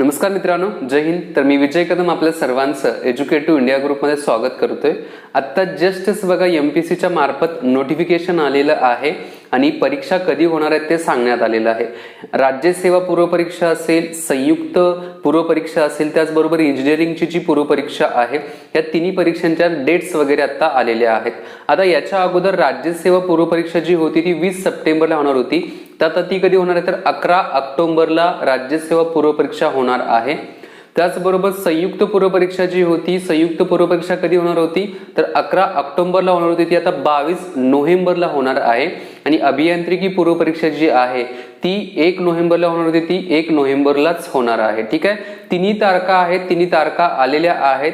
नमस्कार मित्रांनो जय हिंद. तर मी विजय कदम आपल्या सर्वांचं एज्युकेटिव्ह इंडिया ग्रुपमध्ये स्वागत करतोय. आत्ता जस्टच बघा एम पी सीच्या मार्फत नोटिफिकेशन आलेलं आहे आणि परीक्षा कधी होणार आहेत ते सांगण्यात आलेलं आहे. राज्यसेवा पूर्वपरीक्षा असेल संयुक्त पूर्वपरीक्षा असेल त्याचबरोबर इंजिनिअरिंगची जी पूर्वपरीक्षा आहे या तिन्ही परीक्षांच्या डेट्स वगैरे आता आलेल्या आहेत. आता याच्या अगोदर राज्यसेवा पूर्वपरीक्षा जी होती ती वीस सप्टेंबरला होणार होती. तर आता ती कधी होणार आहे तर अकरा ऑक्टोबरला राज्यसेवा पूर्वपरीक्षा होणार आहे. त्याचबरोबर संयुक्त पूर्वपरीक्षा जी होती संयुक्त पूर्वपरीक्षा कधी होणार होती? तर अकरा ऑक्टोबरला होणार होती ती आता बावीस नोव्हेंबरला होणार आहे. आणि अभियांत्रिकी पूर्वपरीक्षा जी आहे ती एक नोव्हेंबरला होणार होती ती एक नोव्हेंबरलाच होणार आहे. ठीक आहे? तिन्ही तारखा आहेत तिन्ही तारखा आलेल्या आहेत.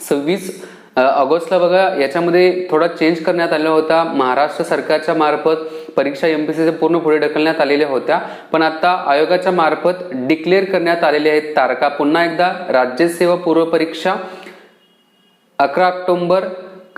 सव्वीस ऑगस्टला बघा याच्यामध्ये थोडा चेंज करण्यात आला होता. महाराष्ट्र सरकारच्या मार्फत परीक्षा एम पी सी पूर्ण पुढे ढकलण्यात आलेल्या होत्या. पण आता आयोगाच्या मार्फत डिक्लेअर करण्यात आलेल्या आहेत तारखा. पुन्हा एकदा राज्यसेवा पूर्वपरीक्षा अकरा ऑक्टोंबर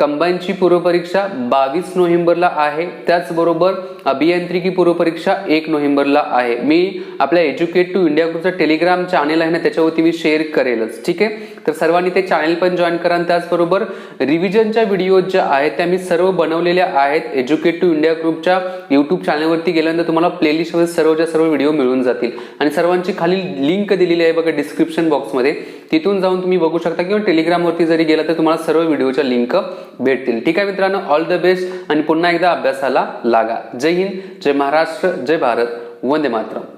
कंबाईनची पूर्वपरीक्षा बावीस नोव्हेंबरला आहे. त्याचबरोबर अभियांत्रिकी पूर्वपरीक्षा एक नोव्हेंबरला आहे. मी आपल्या एज्युकेट टू इंडिया ग्रुपचा टेलिग्राम चॅनेल आहे ना त्याच्यावरती मी शेअर करेलच. ठीक आहे? तर सर्वांनी ते चॅनेल पण जॉईन करा आणि त्याचबरोबर रिव्हिजनच्या व्हिडिओ ज्या आहेत त्या मी सर्व बनवलेल्या आहेत एज्युकेट टू इंडिया ग्रुपच्या युट्यूब चॅनलवरती गेल्यानंतर तुम्हाला प्लेलिस्टमध्ये सर्वच्या सर्व व्हिडिओ मिळून जातील. आणि सर्वांची खाली लिंक दिलेली आहे बघा डिस्क्रिप्शन बॉक्समध्ये तिथून जाऊन तुम्ही बघू शकता किंवा टेलिग्रामवरती जरी गेला तर तुम्हाला सर्व व्हिडिओच्या लिंक भेटतील. ठीक आहे मित्रांनो ऑल द बेस्ट आणि पुन्हा एकदा अभ्यासाला लागा. जय हिंद जय महाराष्ट्र जय भारत. वंदे मातरम.